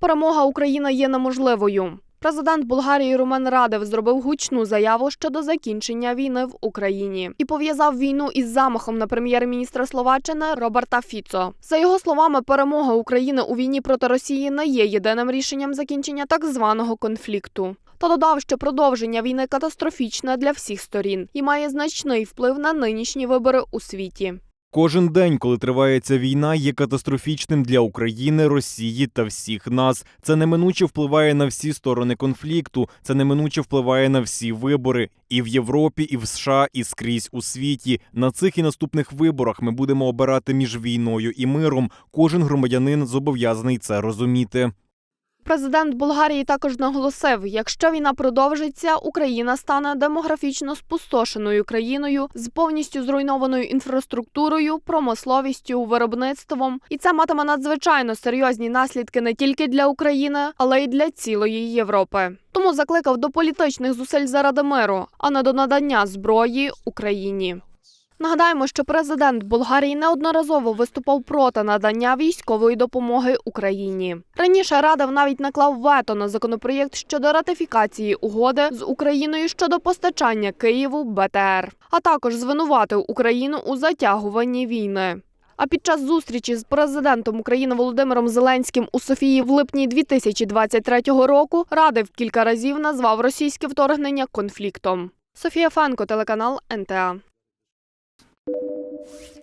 Перемога України є неможливою. Президент Болгарії Румен Радев зробив гучну заяву щодо закінчення війни в Україні і пов'язав війну із замахом на прем'єр-міністра Словаччини Роберта Фіцо. За його словами, перемога України у війні проти Росії не є єдиним рішенням закінчення так званого конфлікту. Та додав, що продовження війни катастрофічне для всіх сторін і має значний вплив на нинішні вибори у світі. Кожен день, коли триває ця війна, є катастрофічним для України, Росії та всіх нас. Це неминуче впливає на всі сторони конфлікту. Це неминуче впливає на всі вибори і в Європі, і в США, і скрізь у світі. На цих і наступних виборах ми будемо обирати між війною і миром. Кожен громадянин зобов'язаний це розуміти. Президент Болгарії також наголосив, якщо війна продовжиться, Україна стане демографічно спустошеною країною з повністю зруйнованою інфраструктурою, промисловістю, виробництвом, і це матиме надзвичайно серйозні наслідки не тільки для України, але й для цілої Європи. Тому закликав до політичних зусиль заради миру, а не до надання зброї Україні. Нагадаємо, що президент Болгарії неодноразово виступав проти надання військової допомоги Україні. Раніше Радов навіть наклав вето на законопроєкт щодо ратифікації угоди з Україною щодо постачання Києву БТР, а також звинуватив Україну у затягуванні війни. А під час зустрічі з президентом України Володимиром Зеленським у Софії в липні 2023 року Радив кілька разів назвав російське вторгнення конфліктом. Софія Фенко, телеканал НТА. Thank you.